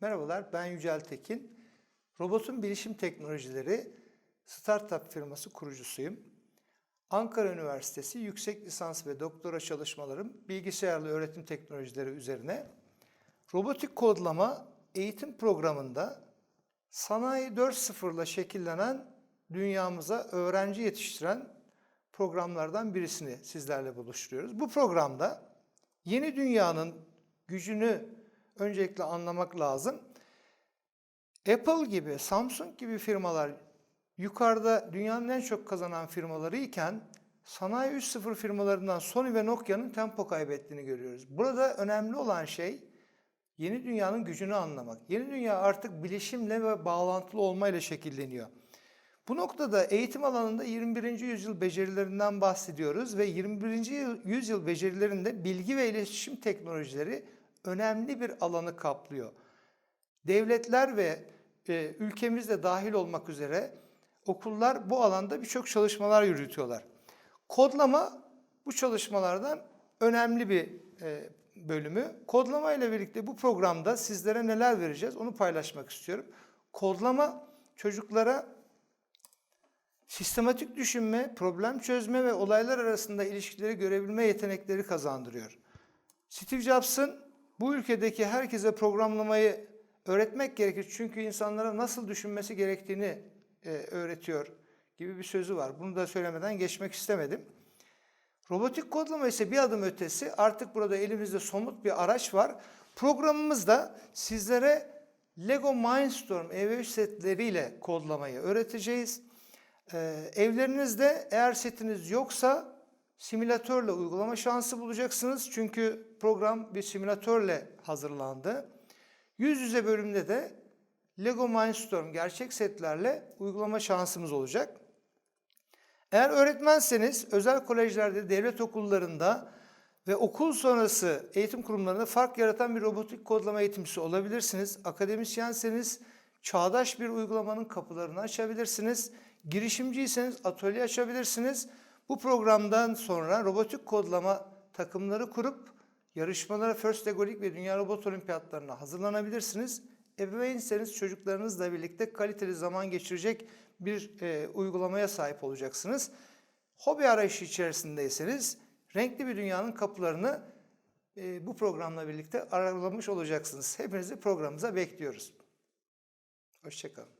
Merhabalar, ben Yücel Tekin. Robotun Bilişim Teknolojileri Startup firması kurucusuyum. Ankara Üniversitesi yüksek lisans ve doktora çalışmalarım bilgisayarlı öğretim teknolojileri üzerine. Robotik kodlama eğitim programında Sanayi 4.0 ile şekillenen dünyamıza öğrenci yetiştiren programlardan birisini sizlerle buluşturuyoruz. Bu programda yeni dünyanın gücünü öncelikle anlamak lazım. Apple gibi, Samsung gibi firmalar yukarıda dünyanın en çok kazanan firmaları iken sanayi 3.0 firmalarından Sony ve Nokia'nın tempo kaybettiğini görüyoruz. Burada önemli olan şey yeni dünyanın gücünü anlamak. Yeni dünya artık bilişimle ve bağlantılı olmayla şekilleniyor. Bu noktada eğitim alanında 21. yüzyıl becerilerinden bahsediyoruz ve 21. yüzyıl becerilerinde bilgi ve iletişim teknolojileri önemli bir alanı kaplıyor. Devletler ve e, ülkemizde dahil olmak üzere okullar bu alanda birçok çalışmalar yürütüyorlar. Kodlama bu çalışmalardan önemli bir e, bölümü. Kodlama ile birlikte bu programda sizlere neler vereceğiz onu paylaşmak istiyorum. Kodlama çocuklara sistematik düşünme, problem çözme ve olaylar arasında ilişkileri görebilme yetenekleri kazandırıyor. Steve Jobs'ın bu ülkedeki herkese programlamayı öğretmek gerekir çünkü insanlara nasıl düşünmesi gerektiğini e, öğretiyor gibi bir sözü var. Bunu da söylemeden geçmek istemedim. Robotik kodlama ise bir adım ötesi. Artık burada elimizde somut bir araç var. Programımızda sizlere Lego Mindstorm ev setleriyle kodlamayı öğreteceğiz. Ee, evlerinizde eğer setiniz yoksa simülatörle uygulama şansı bulacaksınız. Çünkü program bir simülatörle hazırlandı. Yüz yüze bölümde de Lego Mindstorm gerçek setlerle uygulama şansımız olacak. Eğer öğretmenseniz özel kolejlerde, devlet okullarında ve okul sonrası eğitim kurumlarında fark yaratan bir robotik kodlama eğitimcisi olabilirsiniz. Akademisyenseniz çağdaş bir uygulamanın kapılarını açabilirsiniz. Girişimciyseniz atölye açabilirsiniz. Bu programdan sonra robotik kodlama takımları kurup yarışmalara First Legolik ve Dünya Robot Olimpiyatlarına hazırlanabilirsiniz. Ebeveynseniz çocuklarınızla birlikte kaliteli zaman geçirecek bir e, uygulamaya sahip olacaksınız. Hobi arayışı içerisindeyseniz renkli bir dünyanın kapılarını e, bu programla birlikte aralamış olacaksınız. Hepinizi programımıza bekliyoruz. Hoşçakalın.